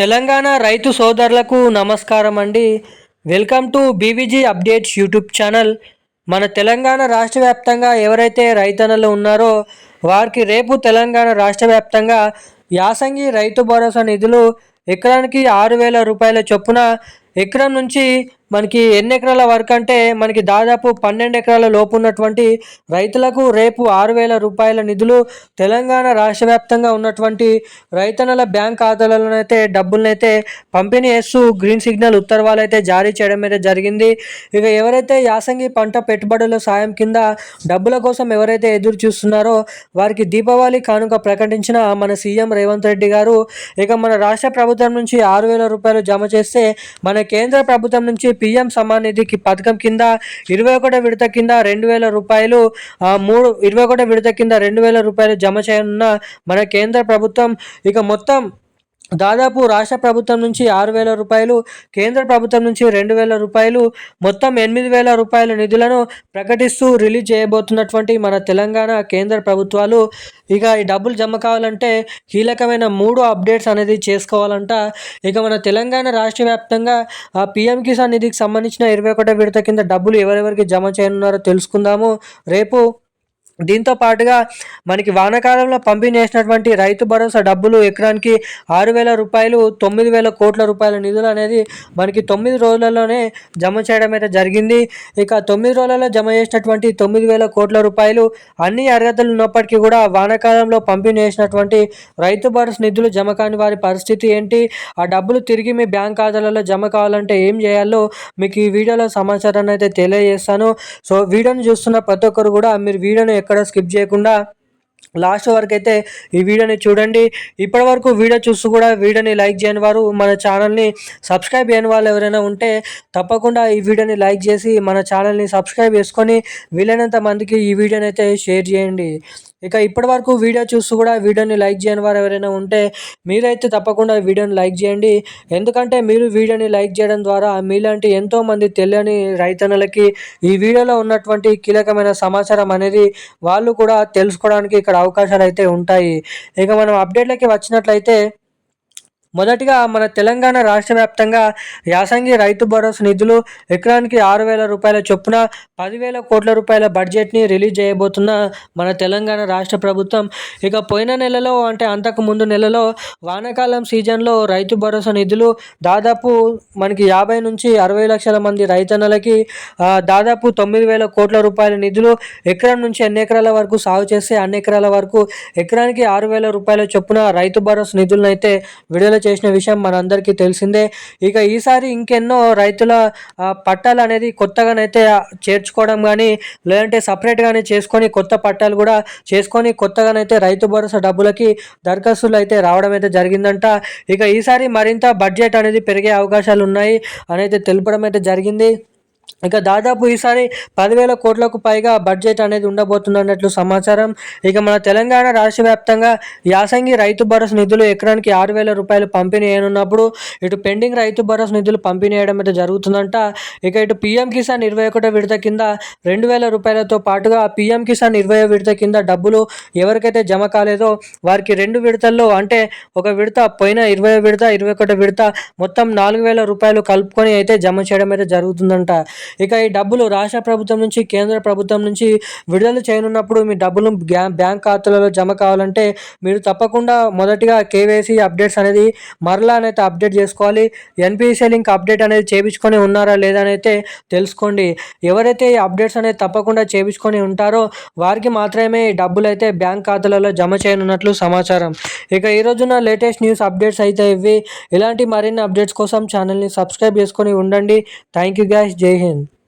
తెలంగాణ రైతు సోదరులకు నమస్కారం అండి. Welcome to BVG updates YouTube channel. మన తెలంగాణ రాష్ట్ర వ్యాప్తంగా ఎవరైతే రైతన్నలు ఉన్నారో వారికి రేపు తెలంగాణ రాష్ట్ర వ్యాప్తంగా యాసంగి రైతు భరోసా నిధులు ఎకరానికి ఆరు వేల రూపాయల చొప్పున ఎకరం నుంచి మనకి ఎన్ని ఎకరాల వరకు అంటే మనకి దాదాపు పన్నెండు ఎకరాల లోపు ఉన్నటువంటి రైతులకు రేపు ఆరు వేల రూపాయల నిధులు తెలంగాణ రాష్ట్ర వ్యాప్తంగా ఉన్నటువంటి రైతన్నల బ్యాంక్ ఖాతాలలోనైతే డబ్బులనైతే పంపిణీ చేస్తూ గ్రీన్ సిగ్నల్ ఉత్తర్వాలు అయితే జారీ చేయడం అయితే జరిగింది. ఇక ఎవరైతే యాసంగి పంట పెట్టుబడుల సాయం కింద డబ్బుల కోసం ఎవరైతే ఎదురు చూస్తున్నారో వారికి దీపావళి కానుక ప్రకటించిన మన సీఎం రేవంత్ రెడ్డి గారు ఇక మన రాష్ట్ర ప్రభుత్వం నుంచి ఆరు వేల రూపాయలు జమ చేస్తే మన కేంద్ర ప్రభుత్వం నుంచి పిఎం సమ్మాన్ నిధికి పథకం కింద ఇరవై ఒకటో విడత కింద రెండు వేల రూపాయలు మూడు ఇరవై ఒకటో విడత కింద రెండు వేల రూపాయలు జమ చేయనున్న మన కేంద్ర ప్రభుత్వం. ఇక మొత్తం దాదాపు రాష్ట్ర ప్రభుత్వం నుంచి ఆరు వేల రూపాయలు కేంద్ర ప్రభుత్వం నుంచి రెండు వేల రూపాయలు మొత్తం ఎనిమిది వేల రూపాయల నిధులను ప్రకటిస్తూ రిలీజ్ చేయబోతున్నటువంటి మన తెలంగాణ కేంద్ర ప్రభుత్వాలు. ఇక ఈ డబ్బులు జమ కావాలంటే కీలకమైన మూడు అప్డేట్స్ అనేది చేసుకోవాలంట. ఇక మన తెలంగాణ రాష్ట్ర వ్యాప్తంగా ఆ పిఎం కిసాన్ నిధికి సంబంధించిన ఇరవై ఒకటో విడత కింద డబ్బులు ఎవరెవరికి జమ చేయనున్నారో తెలుసుకుందాము. రేపు దీంతో పాటుగా మనకి వానాకాలంలో పంపిణీ చేసినటువంటి రైతు భరోసా డబ్బులు ఎకరానికి ఆరు వేల రూపాయలు తొమ్మిది వేల కోట్ల రూపాయల నిధులు అనేది మనకి తొమ్మిది రోజులలోనే జమ చేయడం అయితే జరిగింది. ఇక తొమ్మిది రోజులలో జమ చేసినటువంటి తొమ్మిది వేల కోట్ల రూపాయలు అన్ని అర్హతలు ఉన్నప్పటికీ కూడా వానాకాలంలో పంపిణీ చేసినటువంటి రైతు భరోసా నిధులు జమ కాని వారి పరిస్థితి ఏంటి? ఆ డబ్బులు తిరిగి మీ బ్యాంక్ ఖాతాలలో జమ కావాలంటే ఏం చేయాలో మీకు ఈ వీడియోలో సమాచారాన్ని అయితే తెలియజేస్తాను. సో వీడియోని చూస్తున్న ప్రతి ఒక్కరు కూడా మీరు వీడియోని ఎక్కడ స్కిప్ చేయకుండా లాస్ట్ వరకు అయితే ఈ వీడియోని చూడండి. ఇప్పటి వరకు వీడియో చూస్తూ కూడా వీడియోని లైక్ చేయని వారు మన ఛానల్ని సబ్స్క్రైబ్ చేయని వాళ్ళు ఎవరైనా ఉంటే తప్పకుండా ఈ వీడియోని లైక్ చేసి మన ఛానల్ని సబ్స్క్రైబ్ చేసుకొని వీలైనంత మందికి ఈ వీడియోని అయితే షేర్ చేయండి. ఇక ఇప్పటి వరకు వీడియో చూస్తూ కూడా వీడియోని లైక్ చేయని వారు ఎవరైనా ఉంటే మీరైతే తప్పకుండా వీడియోని లైక్ చేయండి. ఎందుకంటే మీరు వీడియోని లైక్ చేయడం ద్వారా మీలాంటి ఎంతోమంది తెలియని రైతన్నలకి ఈ వీడియోలో ఉన్నటువంటి కీలకమైన సమాచారం అనేది వాళ్ళు కూడా తెలుసుకోవడానికి ఇక్కడ అవకాశాలు అయితే ఉంటాయి. ఇక మనం అప్డేట్లకి వచ్చినట్లయితే మొదటిగా మన తెలంగాణ రాష్ట్ర వ్యాప్తంగా యాసంగి రైతు భరోసా నిధులు ఎకరానికి ఆరు వేల రూపాయల చొప్పున పదివేల కోట్ల రూపాయల బడ్జెట్ని రిలీజ్ చేయబోతున్న మన తెలంగాణ రాష్ట్ర ప్రభుత్వం. ఇక పోయిన నెలలో అంటే అంతకు ముందు నెలలో వానాకాలం సీజన్లో రైతు భరోసా నిధులు దాదాపు మనకి యాభై నుంచి అరవై లక్షల మంది రైతన్నలకి దాదాపు తొమ్మిది వేల కోట్ల రూపాయల నిధులు ఎకరం నుంచి ఎన్ని ఎకరాల వరకు సాగు చేస్తే అన్ని ఎకరాల వరకు ఎకరానికి ఆరు వేల రూపాయల చొప్పున రైతు భరోసా నిధులను అయితే విడుదల చేసిన విషయం మనందరికీ తెలిసిందే. ఇక ఈసారి ఇంకెన్నో రైతుల పట్టాలు అనేది కొత్తగానైతే చేర్చుకోవడం కానీ లేదంటే సపరేట్గానే చేసుకొని కొత్త పట్టాలు కూడా చేసుకొని కొత్తగానైతే రైతు భరోసా డబ్బులకి దరఖాస్తులు అయితే రావడం అయితే జరిగిందంట. ఇక ఈసారి మరింత బడ్జెట్ అనేది పెరిగే అవకాశాలు ఉన్నాయి అనేది తెలపడం అయితే జరిగింది. ఇక దాదాపు ఈసారి పదివేల కోట్లకు పైగా బడ్జెట్ అనేది ఉండబోతున్నట్లు సమాచారం. ఇక మన తెలంగాణ రాష్ట్ర వ్యాప్తంగా యాసంగి రైతు భరోసా నిధులు ఎకరానికి ఆరు వేల రూపాయలు పంపిణీ అయినప్పుడు ఇటు పెండింగ్ రైతు భరోసా నిధులు పంపిణీ చేయడం అయితే జరుగుతుందంట. ఇక ఇటు పీఎం కిసాన్ ఇరవై ఒకటో విడత కింద రెండు వేల రూపాయలతో పాటుగా పీఎం కిసాన్ ఇరవై విడత కింద డబ్బులు ఎవరికైతే జమ కాలేదో వారికి రెండు విడతల్లో అంటే ఒక విడత పోయిన ఇరవై విడత ఇరవై ఒకటో విడత మొత్తం నాలుగు వేల రూపాయలు కలుపుకొని అయితే జమ చేయడం అయితే జరుగుతుందంట. ఇక ఈ డబ్బులు రాష్ట్ర ప్రభుత్వం నుంచి కేంద్ర ప్రభుత్వం నుంచి విడుదల చేయనున్నప్పుడు మీ డబ్బులు బ్యాంక్ ఖాతాలలో జమ కావాలంటే మీరు తప్పకుండా మొదటిగా కేవైసీ అప్డేట్స్ అనేది మరలా అనేది అప్డేట్ చేసుకోవాలి. ఎన్పిసి లింక్ అప్డేట్ అనేది చేయించుకొని ఉన్నారా లేదా అయితే తెలుసుకోండి. ఎవరైతే ఈ అప్డేట్స్ అనేది తప్పకుండా చేయించుకొని ఉంటారో వారికి మాత్రమే ఈ డబ్బులు అయితే బ్యాంక్ ఖాతాలలో జమ చేయనున్నట్లు సమాచారం. ఇక ఈరోజున లేటెస్ట్ న్యూస్ అప్డేట్స్ అయితే ఇవి. ఇలాంటి మరిన్ని అప్డేట్స్ కోసం ఛానల్ని సబ్స్క్రైబ్ చేసుకొని ఉండండి. Thank you guys. Jai Hind. in.